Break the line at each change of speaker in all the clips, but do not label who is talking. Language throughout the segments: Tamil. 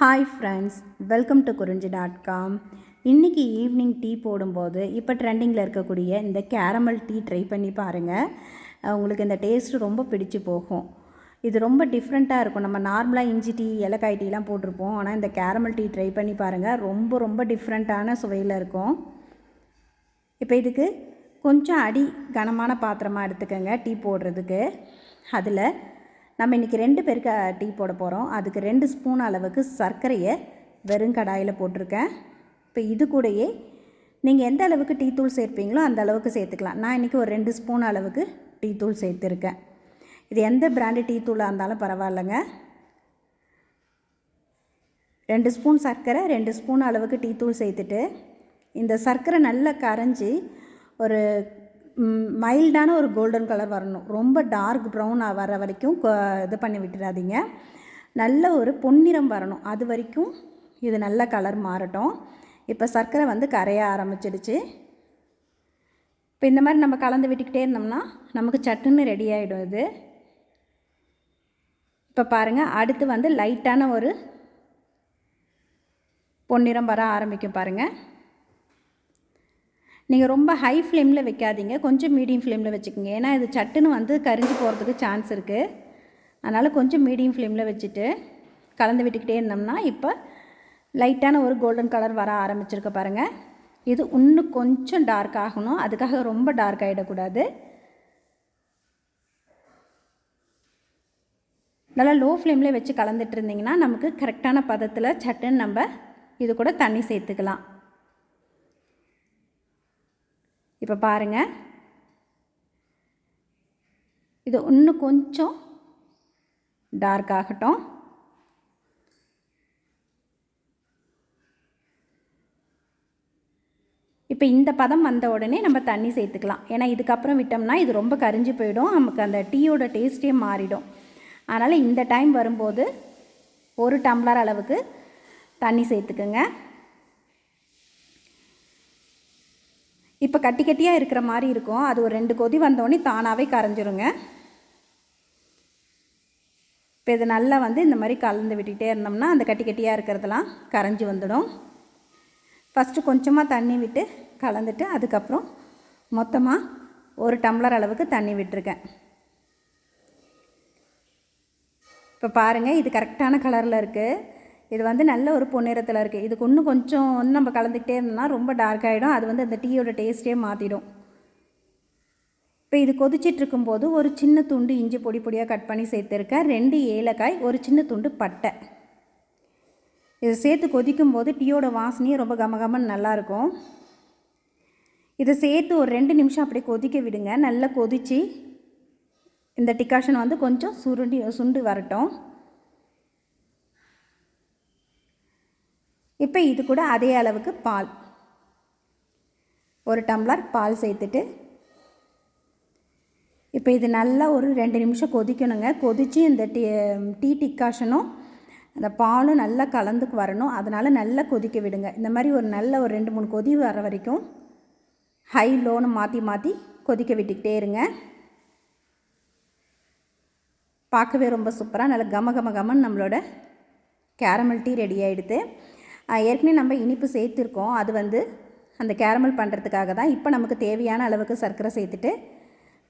Hi friends welcome to Kurinji dot com இன்றைக்கி ஈவினிங் டீ போடும்போது இப்போ ட்ரெண்டிங்கில் இருக்கக்கூடிய இந்த கேரமல் டீ ட்ரை பண்ணி பாருங்கள் உங்களுக்கு இந்த டேஸ்ட்டு ரொம்ப பிடிச்சு போகும். இது ரொம்ப டிஃப்ரெண்ட்டாக இருக்கும். நம்ம நார்மலாக இஞ்சி டீ ஏலக்காய் டீலாம் போட்டிருப்போம். ஆனால் இந்த கேரமல் டீ ட்ரை பண்ணி பாருங்கள் ரொம்ப ரொம்ப டிஃப்ரெண்ட்டான சுவையில் இருக்கும். இப்போ இதுக்கு கொஞ்சம் அடி கனமான பாத்திரமாக எடுத்துக்கோங்க டீ போடுறதுக்கு. அதில் நம்ம இன்றைக்கி ரெண்டு பேருக்கு டீ போட போகிறோம் அதுக்கு ரெண்டு ஸ்பூன் அளவுக்கு சர்க்கரையை வெறும் கடாயில் போட்டிருக்கேன். இப்போ இது கூடயே நீங்கள் எந்த அளவுக்கு டீ தூள் சேர்ப்பீங்களோ அந்த அளவுக்கு சேர்த்துக்கலாம். நான் இன்றைக்கி ஒரு ரெண்டு ஸ்பூன் அளவுக்கு டீ தூள் சேர்த்துருக்கேன். இது எந்த பிராண்டு டீ தூளாக இருந்தாலும் பரவாயில்லைங்க. ரெண்டு ஸ்பூன் சர்க்கரை ரெண்டு ஸ்பூன் அளவுக்கு டீ தூள் சேர்த்துட்டு இந்த சர்க்கரை நல்லா கரைஞ்சி ஒரு மைல்டான ஒரு கோல்டன் கலர் வரணும். ரொம்ப டார்க் ப்ரௌன் வர வரைக்கும் இது பண்ணி விட்டுறாதீங்க. நல்ல ஒரு பொன்னிறம் வரணும். அது வரைக்கும் இது நல்ல கலர் மாறட்டும். இப்போ சர்க்கரை வந்து கரைய ஆரம்பிச்சிடுச்சு. இப்போ இந்த மாதிரி நம்ம கலந்து விட்டுக்கிட்டே இருந்தோம்னா நமக்கு சட்டுன்னு ரெடி ஆகிடும் இது. இப்போ பாருங்கள் அடுத்து வந்து லைட்டான ஒரு பொன்னிறம் வர ஆரம்பிக்கும் பாருங்கள் நீங்கள் ரொம்ப ஹை ஃப்ளேமில் வைக்காதீங்க. கொஞ்சம் மீடியம் ஃப்ளேமில் வச்சுக்கோங்க. ஏன்னா இது சட்டுன்னு வந்து கரிஞ்சு போகிறதுக்கு சான்ஸ் இருக்குது அதனால் கொஞ்சம் மீடியம் ஃப்ளேமில் வச்சுட்டு கலந்து விட்டுக்கிட்டே இருந்தோம்னா இப்போ லைட்டான ஒரு கோல்டன் கலர் வர ஆரம்பிச்சிருக்க பாருங்கள் இது இன்னும் கொஞ்சம் டார்க் ஆகணும். அதுக்காக ரொம்ப டார்க் ஆகிடக்கூடாது நல்லா லோ ஃப்ளேமில் வச்சு கலந்துட்டு இருந்திங்கன்னா நமக்கு கரெக்டான பதத்தில் சட்டுன்னு நம்ம இது கூட தண்ணி சேர்த்துக்கலாம். இப்போ பாருங்கள் இது இன்னும் கொஞ்சம் டார்க் ஆகட்டும். இப்போ இந்த பதம் வந்த உடனே நம்ம தண்ணி சேர்த்துக்கலாம். ஏன்னா இதுக்கப்புறம் விட்டோம்னா இது ரொம்ப கரிஞ்சு போயிடும். நமக்கு அந்த டீயோட டேஸ்ட்டே மாறிடும். அதனால் இந்த டைம் வரும்போது ஒரு டம்ளர் அளவுக்கு தண்ணி சேர்த்துக்குங்க. இப்போ கட்டி கட்டியாக இருக்கிற மாதிரி இருக்கும். அது ஒரு ரெண்டு கொதி வந்தோடனே தானாகவே கரைஞ்சிருங்க. இப்போ இது நல்லா வந்து இந்த மாதிரி கலந்து விட்டுகிட்டே இருந்தோம்னா அந்த கட்டி கட்டியாக இருக்கிறதெல்லாம் கரைஞ்சி வந்துடும். ஃபஸ்ட்டு கொஞ்சமாக தண்ணி விட்டு கலந்துட்டு அதுக்கப்புறம் மொத்தமாக ஒரு டம்ளர் அளவுக்கு தண்ணி விட்டுருக்கேன். இப்போ பாருங்கள் இது கரெக்டான கலரில் இருக்குது இது வந்து நல்ல ஒரு பொன்னிறத்தில் இருக்குது இதுக்கு இன்னும் கொஞ்சம் நம்ம கலந்துக்கிட்டே இருந்தோம்னா ரொம்ப டார்க் ஆகிடும் அது வந்து அந்த டீயோட டேஸ்ட்டே மாற்றிடும் இப்போ இது கொதிச்சிட்டு இருக்கும்போது ஒரு சின்ன துண்டு இஞ்சி பொடி பொடியாக கட் பண்ணி சேர்த்துருக்கேன். ரெண்டு ஏலக்காய் ஒரு சின்ன துண்டு பட்டை. இது சேர்த்து கொதிக்கும் போது டீயோட வாசனையும் ரொம்ப கமகமன்னு நல்லாயிருக்கும் இதை சேர்த்து ஒரு ரெண்டு நிமிஷம் அப்படியே கொதிக்க விடுங்க. நல்லா கொதித்து இந்த டிகாஷன் வந்து கொஞ்சம் சுருண்டி சுண்டு வரட்டும். இப்போ இது கூட அதே அளவுக்கு பால். ஒரு டம்ளர் பால் சேர்த்துட்டு இப்போ இது நல்லா ஒரு ரெண்டு நிமிஷம் கொதிக்கணுங்க. கொதித்து இந்த டீ டீ டிக்காஷனும் அந்த பாலும் நல்லா கலந்துக்கு வரணும். அதனால் நல்லா கொதிக்க விடுங்க. இந்த மாதிரி ஒரு நல்ல ஒரு ரெண்டு மூணு கொதி வர வரைக்கும் ஹை லோனு மாற்றி மாற்றி கொதிக்க விட்டுக்கிட்டே இருங்க. பார்க்கவே ரொம்ப சூப்பராக நல்லா கம கம கமன்னு நம்மளோட கேரமல் டீ ரெடி ஆகிடுது ஏற்கனவே நம்ம இனிப்பு சேர்த்துருக்கோம். அது வந்து அந்த கேரமல் பண்ணுறதுக்காக தான் இப்போ நமக்கு தேவையான அளவுக்கு சர்க்கரை சேர்த்துட்டு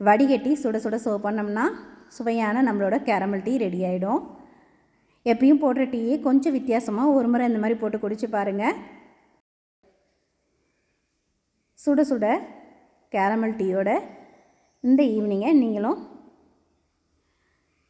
வடிகட்டி சுட சுட சர்வ் பண்ணோம்னா சுவையான நம்மளோட கேரமல் டீ ரெடி ஆகிடும் எப்பயும் போடுற டீயே கொஞ்சம் வித்தியாசமாக ஒரு முறை இந்த மாதிரி போட்டு குடிச்சு பாருங்கள் சுட சுட கேரமல் டீயோட இந்த ஈவினிங்கை நீங்களும்